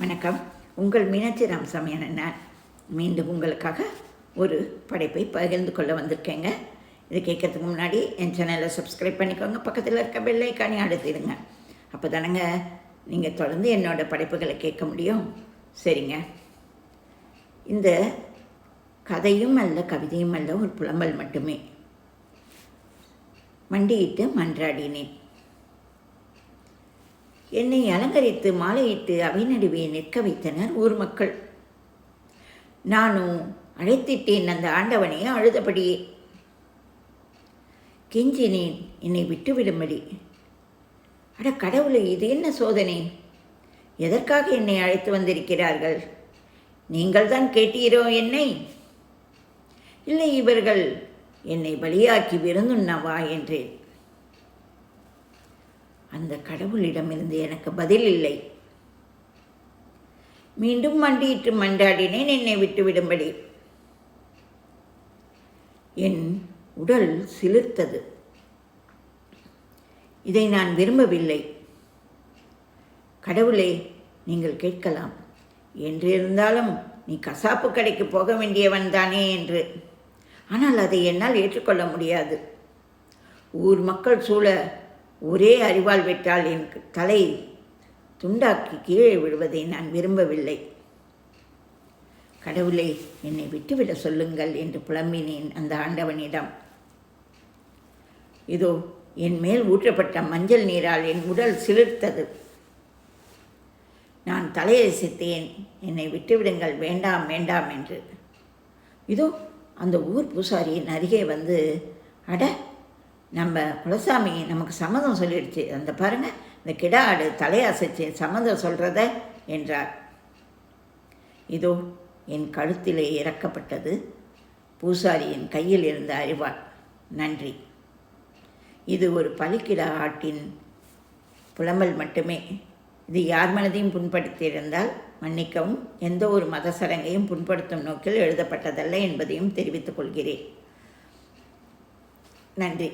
வணக்கம். உங்கள் மீனாட்சி ராமசாமி நான் மீண்டும் உங்களுக்காக ஒரு படைப்பை பகிர்ந்து கொள்ள வந்திருக்கேங்க. இது கேட்கறதுக்கு முன்னாடி என் சேனலை சப்ஸ்கிரைப் பண்ணிக்கோங்க. பக்கத்தில் இருக்க பெல் அழுத்திடுங்க. அப்போ தானங்க நீங்கள் தொடர்ந்து என்னோட படைப்புகளை கேட்க முடியும். சரிங்க. இந்த கதையும் அல்ல கவிதையும் அல்ல ஒரு புலம்பல் மட்டுமே. மண்டியிட்டு மன்றாடினேன். என்னை அலங்கரித்து மாலையிட்டு அவை நடுவே நிற்க வைத்தனர் ஊர் மக்கள். நானும் அழைத்திட்டேன் அந்த ஆண்டவனை அழுதபடியே கெஞ்சினேன் என்னை விட்டுவிடும்படி. அட கடவுளே இது என்ன சோதனை? எதற்காக என்னை அழைத்து வந்திருக்கிறார்கள்? நீங்கள் தான் கேட்டீரோ என்னை? இல்லை இவர்கள் என்னை பலியாக்கி விருந்துண்ணவா? என்றேன். அந்த கடவுளிடமிருந்து எனக்கு பதில் இல்லை. மீண்டும் மண்டியிட்டு மன்றாடினேன் என்னை விட்டுவிடும்படி என் உடல் சிலிர்த்தது. இதை நான் விரும்பவில்லை. கடவுளே நீங்கள் கேட்கலாம். என்று இருந்தாலும் நீ கசாப்பு கடைக்கு போக வேண்டியவன் தானே என்று. ஆனால் அதை என்னால் ஏற்றுக்கொள்ள முடியாது. ஊர் மக்கள் சூழ ஒரே அறிவால் விட்டால் என் தலை துண்டாக்கி கீழே விழுவதை நான் விரும்பவில்லை. கடவுளே என்னை விட்டுவிட சொல்லுங்கள் என்று புலம்பினேன் அந்த ஆண்டவனிடம். இதோ என் மேல் ஊற்றப்பட்ட மஞ்சள் நீரால் என் உடல் சிலிர்த்தது. நான் தலையசித்தேன் என்னை விட்டுவிடுங்கள் வேண்டாம் வேண்டாம் என்று. இதோ அந்த ஊர் பூசாரியின் அருகே வந்து அட நம்ம குலசாமி நமக்கு சம்மதம் சொல்லிடுச்சு. அந்த பாருங்கள் இந்த கிடா ஆடு தலையசைச்சு சம்மதம் சொல்கிறத என்றார். இதோ என் கழுத்திலே இறக்கப்பட்டது. பூசாரியின் கையில் இருந்த அறிவாள். நன்றி. இது ஒரு பலிக்கிடா ஆட்டின் புலம்பல் மட்டுமே. இது யார் மனதையும் புண்படுத்தியிருந்தால் மன்னிக்கவும் எந்த ஒரு மத சடங்கையும் புண்படுத்தும் நோக்கில் எழுதப்பட்டதல்ல என்பதையும் தெரிவித்துக் கொள்கிறேன். நன்றி.